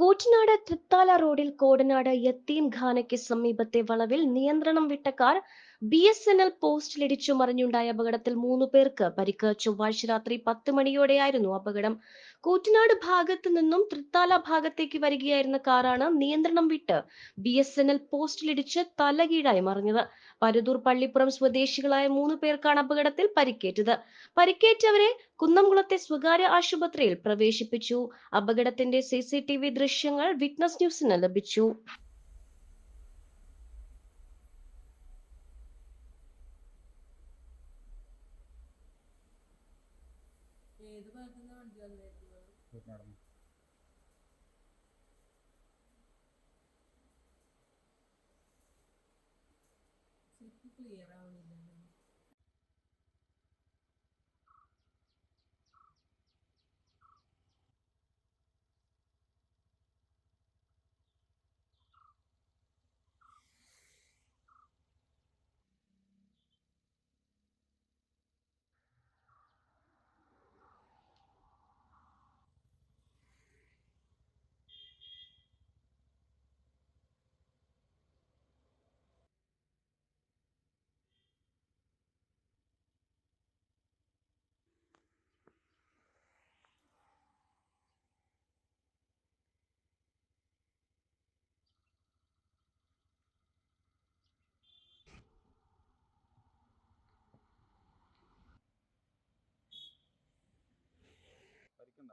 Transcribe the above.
കൂറ്റനാട് തൃത്താല റോഡിൽ കോടനാട് യത്തീം ഖാനയ്ക്ക് സമീപത്തെ വളവിൽ നിയന്ത്രണം വിട്ട car B S N L പോസ്റ്റിലിടിച്ചു മറിഞ്ഞുണ്ടായ അപകടത്തിൽ മൂന്ന് പേർക്ക് പരിക്ക്. ചൊവ്വാഴ്ച രാത്രി പത്ത് മണിയോടെയായിരുന്നു അപകടം. കൂറ്റനാട് ഭാഗത്ത് നിന്നും തൃത്താല ഭാഗത്തേക്ക് വരികയായിരുന്ന കാറാണ് നിയന്ത്രണം വിട്ട് ബി എസ് എൻ എൽ പോസ്റ്റിലിടിച്ച് തലകീഴായി മറിഞ്ഞത്. പരുതൂർ പള്ളിപ്പുറം സ്വദേശികളായ മൂന്ന് പേർക്കാണ് അപകടത്തിൽ പരിക്കേറ്റത്. പരിക്കേറ്റവരെ കുന്നംകുളത്തെ സ്വകാര്യ ആശുപത്രിയിൽ പ്രവേശിപ്പിച്ചു. അപകടത്തിന്റെ സി ദൃശ്യങ്ങൾ വിറ്റ്നസ് ന്യൂസിന് ലഭിച്ചു. ഏത് ഭാഗത്തുനിന്ന് വണ്ടി ശരിക്കും ക്ലിയർ ആവണില്ലല്ലോ కింద